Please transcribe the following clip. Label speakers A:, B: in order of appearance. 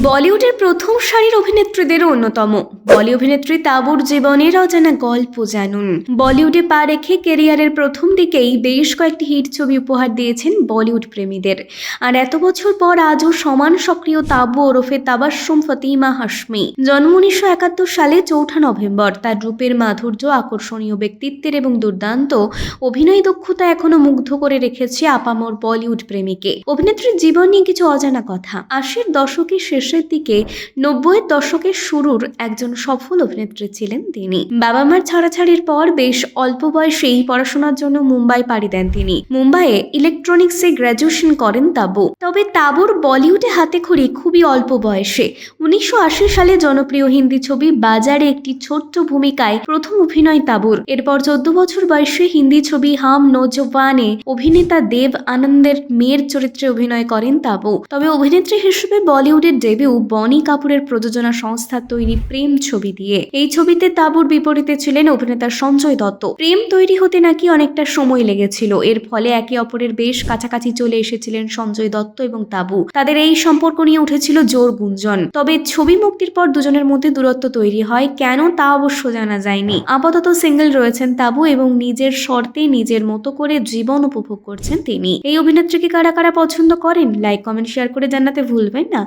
A: বলিউডের প্রথম সারির অভিনেত্রীদের অন্যতম। বলি অভিনেত্রী তাবুর জীবনের অজানা গল্প জানুন। বলিউডে পা রেখে কেরিয়ারের প্রথম দিকেই বেশ কয়েকটি হিট ছবি উপহার দিয়েছেন বলিউড প্রেমীদের। আর এত বছর পর আজও সমান সক্রিয় তাবু ওরফে তাবাসুম ফতিমা হাসমি জন্ম উনিশশো একাত্তর সালে চৌঠা নভেম্বর। তার রূপের মাধুর্য, আকর্ষণীয় ব্যক্তিত্বের এবং দুর্দান্ত অভিনয় দক্ষতা এখনও মুগ্ধ করে রেখেছে আপামর বলিউড প্রেমীকে। অভিনেত্রীর জীবন নিয়ে কিছু অজানা কথা। আশির দশকের শেষের দিকে নব্বইয়ের দশকের শুরুর একজন সফল অভিনেত্রী ছিলেন তিনি। বাবা মার ছাড়াছাড়ির পর বেশ অল্প বয়সেই পড়াশোনার জন্য মুম্বাই পাড়ি দেন তিনি। মুম্বাইয়ে ইলেকট্রনিক্সে গ্র্যাজুয়েশন করেন তাবু। তবে তাবুর বলিউডে হাতে খড়ি খুবই অল্প বয়সে। উনিশশো আশি সালে জনপ্রিয় হিন্দি ছবি বাজারে একটি ছোট্ট ভূমিকায় প্রথম অভিনয় তাবুর। এরপর চোদ্দ বছর বয়সে হিন্দি ছবি হাম নৌজওয়ানে অভিনেতা দেব আনন্দের মেয়ের চরিত্রে অভিনয় করেন তাবু। তবে অভিনেত্রী হিসেবে বলিউডের ডেবিউ বনি কাপুরের প্রযোজনা সংস্থার তৈরি প্রেম ছবি দিয়ে। এই ছবিতে তাবুর বিপরীতে ছিলেন অভিনেতা সঞ্জয় দত্ত। প্রেম তৈরি হতে নাকি অনেকটা সময় লেগেছিল। এর ফলে একে অপরের বেশ কাছাকাছি চলে এসেছিলেন সঞ্জয় দত্ত এবং তাবু। তাদের এই সম্পর্ক নিয়ে উঠেছিল জোর গুঞ্জন। তবে ছবি মুক্তির পর দুজনের মধ্যে দূরত্ব তৈরি হয়। কেন তা অবশ্য জানা যায়নি। আপাতত সিঙ্গেল রয়েছেন তাবু এবং নিজের শর্তে নিজের মতো করে জীবন উপভোগ করছেন তিনি। এই অভিনেত্রীকে কারা কারা পছন্দ করেন? লাইক, কমেন্ট, শেয়ার করে জানাতে ভুলবেন না।